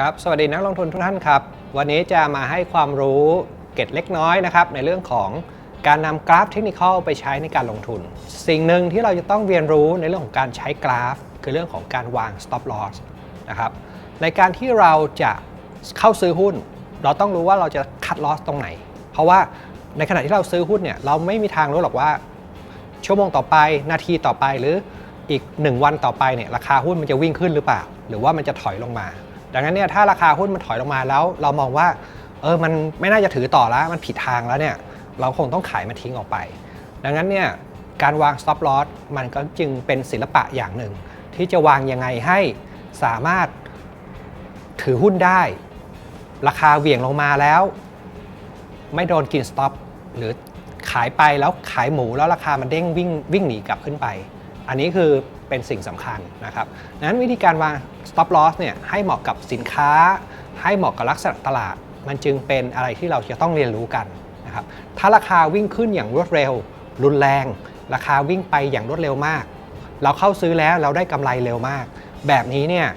ครับ สวัสดีนักลงทุนทุกท่านครับ วันนี้จะมาให้ความรู้เก็ดเล็กน้อยนะครับ ในเรื่องของการนำกราฟเทคนิคอลไปใช้ในการลงทุน สิ่งหนึ่งที่เราจะต้องเรียนรู้ในเรื่องของการใช้กราฟ คือเรื่องของการวาง stop loss นะครับ ในการที่เราจะเข้าซื้อหุ้น เราต้องรู้ว่าเราจะคัด loss ตรงไหน เพราะว่าในขณะที่เราซื้อหุ้นเนี่ยเราไม่มีทางรู้หรอกว่า ชั่วโมงต่อไปนาทีต่อไปหรืออีก 1 วันต่อไปเนี่ยราคาหุ้นมันจะวิ่งขึ้นหรือเปล่า หรือว่ามันจะถอยลงมา ดังนั้นเนี่ยถ้าราคาหุ้นมันถอยลงมาแล้วเรามองว่าเออมันไม่น่าจะถือต่อแล้วมันผิดทางแล้วเนี่ยเราคงต้องขายมันทิ้งออกไป ดังนั้นเนี่ยการวาง stop loss มันก็จึงเป็นศิลปะอย่างหนึ่ง ที่จะวางยังไงให้สามารถถือหุ้นได้ ราคาเหวี่ยงลงมาแล้ว ไม่โดนกินสต็อปหรือขายไปแล้วขายหมูแล้วราคามันเด้งวิ่งวิ่งหนีกลับขึ้นไป อันนี้คือเป็นสิ่งสำคัญนะครับดังนั้นวิธีการวาง stop loss เนี่ยให้เหมาะกับสินค้า ให้เหมาะกับลักษณะตลาด มันจึงเป็นอะไรที่เราจะต้องเรียนรู้กันนะครับถ้าราคาวิ่งขึ้นอย่างรวดเร็ว รุนแรง ราคาวิ่งไปอย่างรวดเร็วมาก เราเข้าซื้อแล้วเราได้กำไรเร็วมาก แบบนี้เนี่ย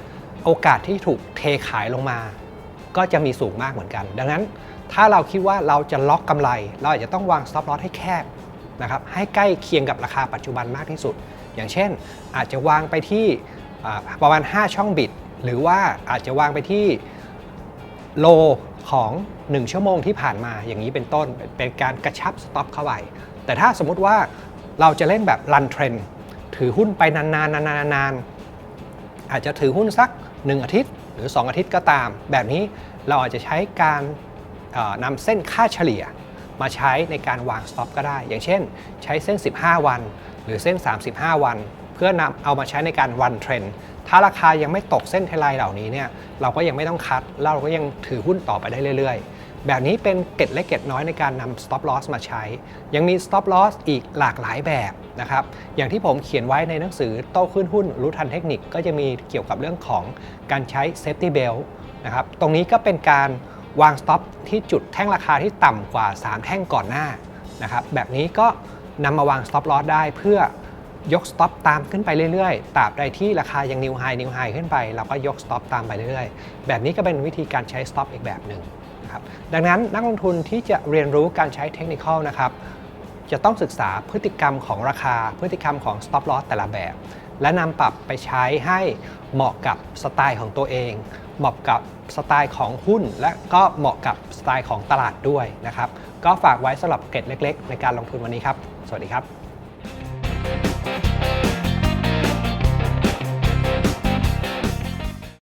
โอกาสที่ถูกเทขายลงมา ก็จะมีสูงมากเหมือนกัน ดังนั้นถ้าเราคิดว่าเราจะล็อกกำไร เราอาจจะต้องวาง stop loss ให้แคบนะครับให้ใกล้เคียงกับราคาปัจจุบันมากที่สุด อย่างเช่น อาจจะวางไปที่ประมาณ 5 ช่องบิดหรือว่าอาจจะวางไปที่โลของ 1 ชั่วโมงที่ผ่านมาอย่างนี้เป็นต้นเป็นการกระชับ stop เข้าไปแต่ถ้าสมมติว่าเราจะเล่นแบบรันเทรนถือหุ้นไปนานๆนานๆอาจจะถือหุ้นสัก 1 อาทิตย์ หรือ 2 อาทิตย์ก็ตาม แบบนี้เราอาจจะใช้การนำเส้นค่าเฉลี่ย มาใช้ในการวางสต็อปก็ได้ อย่างเช่น ใช้เส้น 15 วัน หรือเส้น 35 วัน เพื่อนำเอามาใช้ในการวันเทรนถ้าราคายังไม่ตกเส้นเทไลน์เหล่านี้เนี่ยเราก็ยังไม่ต้องคัดแล้วเราก็ยังถือหุ้นต่อไปได้เรื่อย ๆ แบบนี้เป็นเกร็ดเล็กเกร็ดน้อยในการนำ stop loss มาใช้ ยังมี stop loss อีกหลากหลายแบบนะครับอย่างที่ผมเขียนไว้ในหนังสือโต้ขึ้นหุ้นรู้ทันเทคนิคก็จะมีเกี่ยวกับเรื่องของการใช้ safety belt นะครับตรงนี้ก็เป็นการ วาง stop ที่จุดแท่งราคาที่ต่ำกว่า 3 แท่งก่อนหน้านะครับแบบนี้ก็นำมาวาง stop loss ได้เพื่อยก stop ตามขึ้นไปเรื่อยๆ ตราบใดที่ราคายัง new high new high ขึ้นไป เราก็ยก stop ตามไปเรื่อยๆ แบบนี้ก็เป็นวิธีการใช้ stop อีกแบบหนึ่งนะครับดังนั้นนักลงทุนที่จะเรียนรู้การใช้เทคนิคนะครับ จะต้องศึกษาพฤติกรรมของราคา พฤติกรรมของ stop loss แต่ละแบบ และนำปรับไปใช้ให้เหมาะกับสไตล์ของตัวเอง เหมาะกับสไตล์ของหุ้น และก็เหมาะกับสไตล์ของตลาดด้วยนะครับ ก็ฝากไว้สำหรับเก็ดเล็ก ๆ ในการลงทุนวันนี้ครับ สวัสดีครับ